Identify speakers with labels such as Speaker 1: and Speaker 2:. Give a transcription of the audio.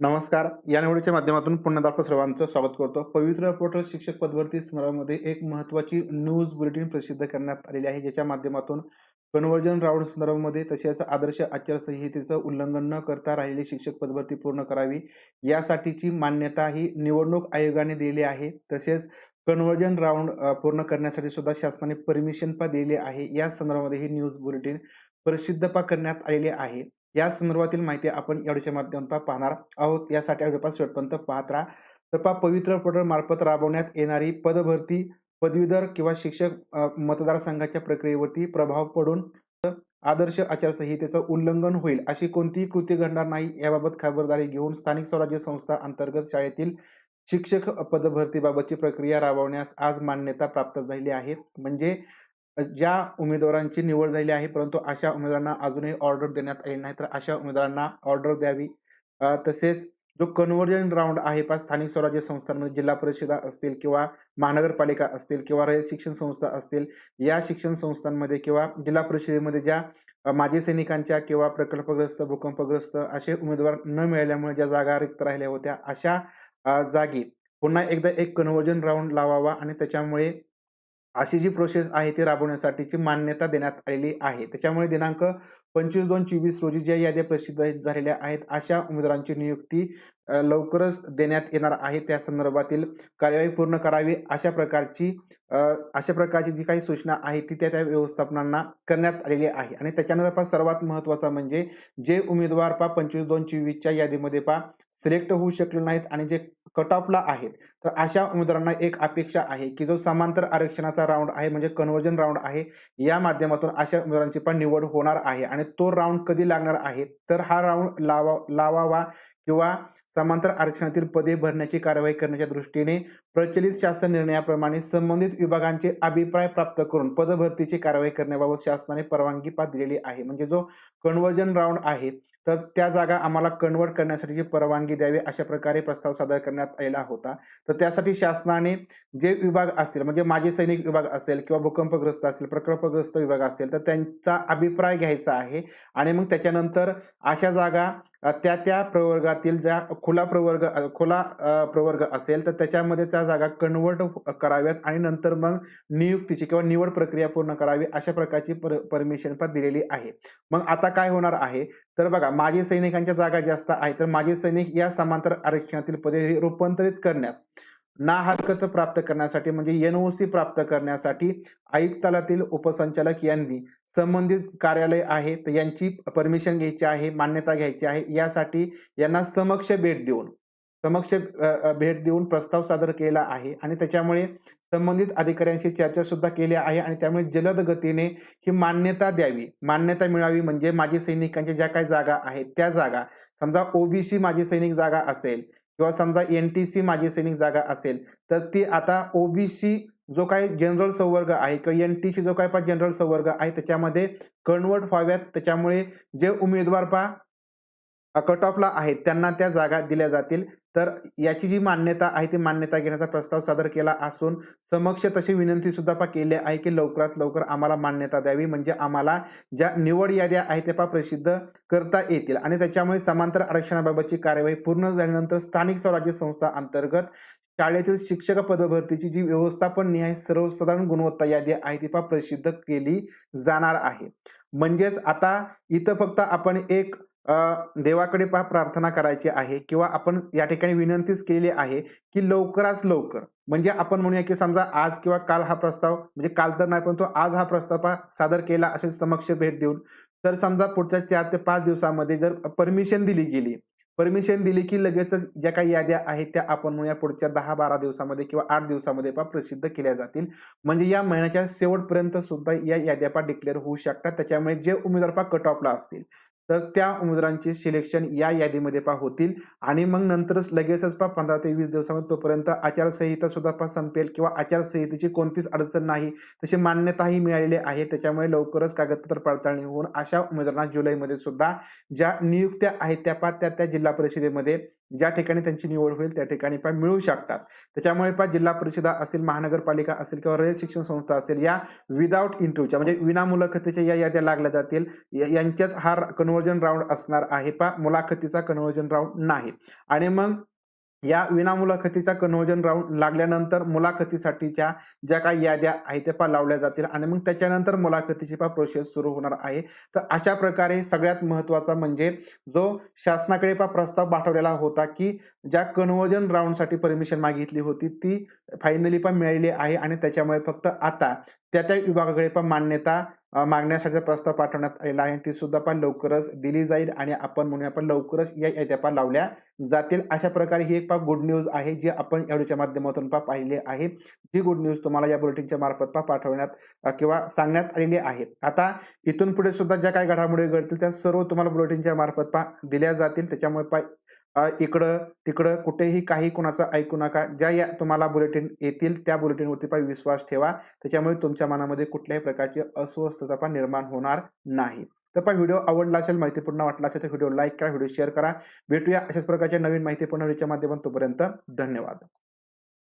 Speaker 1: नमस्कार. या निवडीच्या माध्यमातून पुन्हा सर्वांचं स्वागत करतो. पवित्र पोर्टल शिक्षक पदभरती संदर्भामध्ये एक महत्त्वाची न्यूज बुलेटिन प्रसिद्ध करण्यात आलेली आहे. ज्याच्या माध्यमातून कन्वर्जन राऊंड संदर्भामध्ये तसेच आदर्श आचारसंहितेचं उल्लंघन न करता राहिलेली शिक्षक पदभरती पूर्ण करावी यासाठीची मान्यता ही निवडणूक आयोगाने दिलेली आहे. तसेच कन्वर्जन राऊंड पूर्ण करण्यासाठी सुद्धा शासनाने परमिशन पा दिलेली आहे. या संदर्भामध्ये ही न्यूज बुलेटिन प्रसिद्ध पा करण्यात आलेली आहे. या संदर्भातील माहिती आपण याच्या माध्यमातून पाहणार आहोत. यासाठी आवडपास शेवटपर्यंत पाहत राहा. तर पा पवित्र पोर्टल मार्फत राबवण्यात येणारी पदभरती पदवीधर किंवा शिक्षक मतदारसंघाच्या प्रक्रियेवरती प्रभाव पडून आदर्श आचारसंहितेचं उल्लंघन होईल अशी कोणतीही कृती घडणार नाही. याबाबत खबरदारी घेऊन स्थानिक स्वराज्य संस्था अंतर्गत शाळेतील शिक्षक पदभरतीबाबतची प्रक्रिया राबवण्यास आज मान्यता प्राप्त झालेली आहे. म्हणजे ज्या उमेदवारांची निवड झाली आहे परंतु अशा उमेदवारांना अजूनही ऑर्डर देण्यात आली नाही. तर अशा उमेदवारांना ऑर्डर द्यावी. तसेच जो कन्व्हर्जन राऊंड आहे पा स्थानिक स्वराज्य संस्थांमध्ये जिल्हा परिषदा असतील किंवा महानगरपालिका असतील किंवा रयत शिक्षण संस्था असतील या शिक्षण संस्थांमध्ये किंवा जिल्हा परिषदेमध्ये ज्या माजी सैनिकांच्या किंवा प्रकल्पग्रस्त भूकंपग्रस्त असे उमेदवार न मिळाल्यामुळे ज्या जागा रिक्त राहिल्या होत्या अशा जागी पुन्हा एकदा एक कन्व्हर्जन राऊंड लावावा आणि त्याच्यामुळे अशी जी प्रोसेस आहे ती राबवण्यासाठीची मान्यता देण्यात आलेली आहे. त्याच्यामुळे दिनांक पंचवीस दोन चोवीस रोजी ज्या याद्या प्रसिद्ध झालेल्या आहेत अशा उमेदवारांची नियुक्ती लवकरच देण्यात येणार आहे. त्या संदर्भातील कार्यवाही पूर्ण करावी अशा प्रकारची अशा प्रकारची जी काही सूचना आहे ती त्या त्या व्यवस्थापनांना करण्यात आलेली आहे. आणि त्याच्यानंतर पहा सर्वात महत्त्वाचा म्हणजे जे उमेदवार पा पंचवीस दोन चोवीसच्या यादीमध्ये पा सिलेक्ट होऊ शकले नाहीत आणि जे कट ऑफला आहेत. तर अशा उमेदवारांना एक अपेक्षा आहे की जो समांतर आरक्षणाचा राऊंड आहे म्हणजे कन्व्हर्जन राऊंड आहे या माध्यमातून अशा उमेदवारांची पण निवड होणार आहे. आणि तो राऊंड कधी लागणार आहे? तर हा राऊंड लावा लावावा किंवा समांतर आरक्षणातील पदे भरण्याची कारवाई करण्याच्या दृष्टीने प्रचलित शासन निर्णयाप्रमाणे संबंधित विभागांचे अभिप्राय प्राप्त करून पदभरतीची कारवाई करण्याबाबत शासनाने परवानगी पा दिलेली आहे. म्हणजे जो कन्व्हर्जन राऊंड आहे तर त्या जागा आम्हाला कन्वर्ट करण्यासाठीची परवानगी द्यावी अशा प्रकारे प्रस्ताव सादर करण्यात आलेला होता. तर त्यासाठी शासनाने जे विभाग असतील म्हणजे माजी सैनिक विभाग असेल किंवा भूकंपग्रस्त असेल प्रकल्पग्रस्त विभाग असेल तर त्यांचा अभिप्राय घ्यायचा आहे. आणि मग त्याच्यानंतर अशा जागा त्या त्या प्रवर्गातील ज्या खुला प्रवर्ग खुला प्रवर्ग असेल तर त्याच्यामध्ये त्या जागा कन्वर्ट कराव्यात आणि नंतर मग नियुक्तीची किंवा निवड प्रक्रिया पूर्ण करावी अशा प्रकारची पर परमिशन पण दिलेली आहे. मग आता काय होणार आहे? तर बघा माजी सैनिकांच्या जागा जास्त आहेत तर माजी सैनिक या समांतर आरक्षणातील पदे रूपांतरित करण्यास ना हरकत प्राप्त करण्यासाठी म्हणजे एनओसी प्राप्त करण्यासाठी आयुक्तालयातील उपसंचालक यांनी संबंधित कार्यालय आहे तर यांची परमिशन घ्यायची आहे मान्यता घ्यायची आहे यासाठी यांना समक्ष भेट देऊन समक्ष भेट देऊन प्रस्ताव सादर केला आहे. आणि त्याच्यामुळे संबंधित अधिकाऱ्यांशी चर्चा सुद्धा केली आहे आणि त्यामुळे जलद गतीने ही मान्यता द्यावी. मान्यता मिळावी म्हणजे माजी सैनिकांच्या ज्या काही जागा आहेत त्या जागा समजा ओबीसी माजी सैनिक जागा असेल किंवा समजा एन टी सी माझी सैनिक जागा असेल तर ती आता ओबीसी जो काही जनरल संवर्ग आहे किंवा एन टी सी जो काही पा जनरल संवर्ग आहे त्याच्यामध्ये कन्वर्ट व्हाव्यात. त्याच्यामुळे जे उमेदवार पा कट ऑफला आहेत त्यांना त्या जागा दिल्या जातील. तर याची जी मान्यता आहे ती मान्यता घेण्याचा प्रस्ताव सादर केला असून समक्ष तशी विनंती सुद्धा पा केली आहे की लवकरात लवकर आम्हाला मान्यता द्यावी. म्हणजे आम्हाला ज्या निवड याद्या आहेत त्या पा प्रसिद्ध करता येतील. आणि त्याच्यामुळे समांतर आरक्षणाबाबतची कार्यवाही पूर्ण झाल्यानंतर स्थानिक स्वराज्य संस्था अंतर्गत शाळेतील शिक्षक पदभरतीची जी व्यवस्थापन निहाय सर्वसाधारण गुणवत्ता यादी आहे ती पा प्रसिद्ध केली जाणार आहे. म्हणजेच आता इथं फक्त आपण एक देवाकडे पहा प्रार्थना करायची आहे किंवा आपण या ठिकाणी विनंतीच केलेली आहे की लवकरात लवकर म्हणजे आपण म्हणूया की समजा आज किंवा काल हा प्रस्ताव म्हणजे काल तर नाही परंतु आज हा प्रस्ताव पहा सादर केला असेल समक्ष भेट देऊन. तर समजा पुढच्या चार ते पाच दिवसामध्ये जर परमिशन दिली गेली परमिशन दिली की लगेचच ज्या काही याद्या आहेत त्या आपण म्हणूया पुढच्या दहा बारा दिवसामध्ये किंवा आठ दिवसामध्ये पा प्रसिद्ध केल्या जातील. म्हणजे या महिन्याच्या शेवटपर्यंत सुद्धा या याद्या पा डिक्लेअर होऊ शकतात. त्याच्यामुळे जे उमेदवार पा कट ऑफला असतील. तर त्या उमेदवारांचे सिलेक्शन या यादीमध्ये पा होतील. आणि मग नंतरच लगेचच पा पंधरा ते वीस दिवसामध्ये तोपर्यंत आचारसंहिता सुद्धा पा संपेल किंवा आचारसंहितेची कोणतीच अडचण नाही. तशी मान्यताही मिळालेली आहे. त्याच्यामुळे लवकरच कागदपत्र पडताळणी होऊन अशा उमेदवारांना जुलैमध्ये सुद्धा ज्या नियुक्त्या आहेत त्या पा त्या त्या जिल्हा परिषदेमध्ये ज्या ठिकाणी त्यांची निवड होईल त्या ठिकाणी पा मिळू शकतात. त्याच्यामुळे पा जिल्हा परिषदा असेल महानगरपालिका असेल किंवा रयत शिक्षण संस्था असेल या विदाऊट इंटरव्ह्यूच्या म्हणजे विनामुलाखतीच्या या याद्या लागल्या जातील. या- यांच्याच हा कणू कन्व्हर्जन राऊंड असणार आहे पा मुलाखतीचा कन्व्हर्जन राऊंड नाही. आणि मग या विना मुलाखतीचा कन्व्हर्जन राऊंड लागल्यानंतर मुलाखतीसाठीच्या ज्या काही याद्या आहेत त्या पा लावल्या जातील. आणि मग त्याच्यानंतर मुलाखतीची पा प्रोसेस सुरू होणार आहे. तर अशा प्रकारे सगळ्यात महत्त्वाचा म्हणजे जो शासनाकडे पा प्रस्ताव पाठवलेला होता की ज्या कन्व्हर्जन राऊंडसाठी परमिशन मागितली होती ती फायनली पण मिळालेली आहे. आणि त्याच्यामुळे फक्त आता त्या त्या विभागाकडे पण मान्यता मागण्यासाठी प्रस्ताव पाठवण्यात आलेला आहे. ती सुद्धा पण लवकरच दिली जाईल आणि आपण म्हणूया पण लवकरच या याद्या लावल्या जातील. अशा प्रकारे ही एक पा गुड न्यूज आहे जी आपण एवढीच्या माध्यमातून पा पाहिली आहे. जी गुड न्यूज तुम्हाला या बुलेटिनच्या मार्फत पा पाठवण्यात किंवा सांगण्यात आलेली आहे. आता इथून पुढे सुद्धा ज्या काही घडामोडी घडतील त्या सर्व तुम्हाला बुलेटिनच्या मार्फत पा दिल्या जातील. त्याच्यामुळे पा अ, इकडं तिकडं कुठेही काही कुणाचं ऐकू नका. ज्या या तुम्हाला बुलेटिन येतील त्या बुलेटिनवरती पण विश्वास ठेवा. त्याच्यामुळे तुमच्या मनामध्ये कुठल्याही प्रकारची अस्वस्थता पण निर्माण होणार नाही. तर पण व्हिडिओ आवडला असेल माहितीपूर्ण वाटला असेल तर व्हिडिओ लाईक करा व्हिडिओ शेअर करा. भेटूया अशाच प्रकारच्या नवीन माहितीपूर्ण व्हिडिओच्या माध्यमातून तोपर्यंत धन्यवाद.